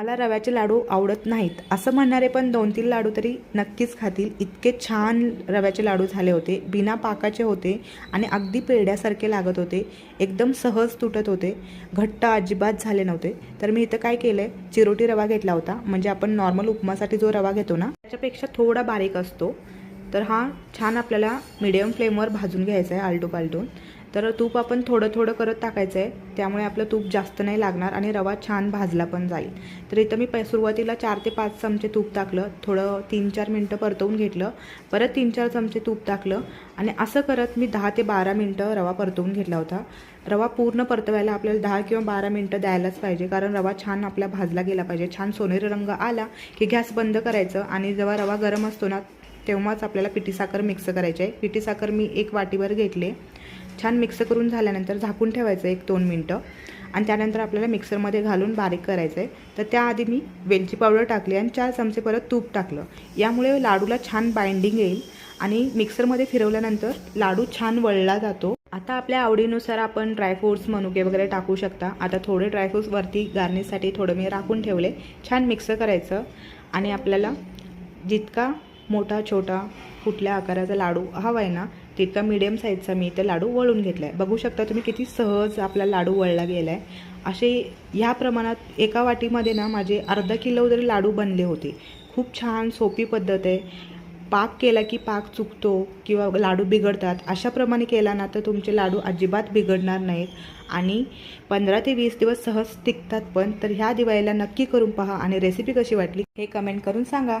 मला रव्याचे लाडू आवडत नाहीत. असं म्हणणारे पण दोन तीन लाडू तरी नक्कीच खातील. इतके छान रव्याचे लाडू झाले होते. बिना पाकाचे होते आणि अगदी पेढ्यासारखे लागत होते. एकदम सहज तुटत होते. घट्ट अजिबात झाले नव्हते. तर मी इथं काय केलं आहे चिरोटी रवा घेतला होता. म्हणजे आपण नॉर्मल उपमासाठी जो रवा घेतो ना त्याच्यापेक्षा थोडा बारीक असतो. तर हा छान आपल्याला मिडियम फ्लेमवर भाजून घ्यायचा आहे आलटू पालटून. तर तूप आपण थोडं थोडं करत टाकायचं आहे त्यामुळे आपलं तूप जास्त नाही लागणार आणि रवा छान भाजला पण जाईल. तर इथं मी प सुरुवातीला चार ते पाच चमचे तूप टाकलं. थोडं तीन चार मिनटं परतवून घेतलं. परत तीन चार चमचे तूप टाकलं. आणि असं करत मी दहा ते बारा मिनटं रवा परतवून घेतला होता. रवा पूर्ण परतवायला आपल्याला दहा किंवा बारा मिनटं द्यायलाच पाहिजे. कारण रवा छान आपला भाजला गेला पाहिजे. छान सोनेरी रंग आला की गॅस बंद करायचं. आणि जेव्हा रवा गरम असतो ना तेव्हाच आपल्याला पिठी साखर मिक्स करायची आहे. पिठी साखर मी एक वाटीभर घेतले. छान मिक्स करून झाल्यानंतर झाकून ठेवायचं एक दोन मिनटं. आणि त्यानंतर आपल्याला मिक्सरमध्ये घालून बारीक करायचं आहे तर त्याआधी मी वेलची पावडर टाकली आणि चार चमचे परत तूप टाकलं. यामुळे लाडूला छान बाइंडिंग येईल आणि मिक्सरमध्ये फिरवल्यानंतर लाडू छान वळला जातो. आता आपल्या आवडीनुसार आपण ड्रायफ्रूट्स मनुके वगैरे टाकू शकता. आता थोडे ड्रायफ्रूट्स वरती गार्निशसाठी थोडं मी राखून ठेवले. छान मिक्स करायचं. आणि आपल्याला जितका मोठा छोटा कुठल्या आकाराचा लाडू हवा आहे ना तितका मिडियम साईजचा मी इथे लाडू वळून घेतला आहे बघू शकता तुम्ही किती सहज आपला लाडू वळला गेला आहे असे ह्या प्रमाणात एका वाटीमध्ये ना माझे अर्धा किलो जरी लाडू बनले होते खूप छान सोपी पद्धत आहे. पाक केला की पाक चुकतो किंवा लाडू बिघडतात अशाप्रमाणे केला ना तर तुमचे लाडू अजिबात बिघडणार नाहीत. आणि पंधरा ते वीस दिवस सहज टिकतात पण तर ह्या दिवाळीला नक्की करून पहा आणि रेसिपी कशी वाटली हे कमेंट करून सांगा.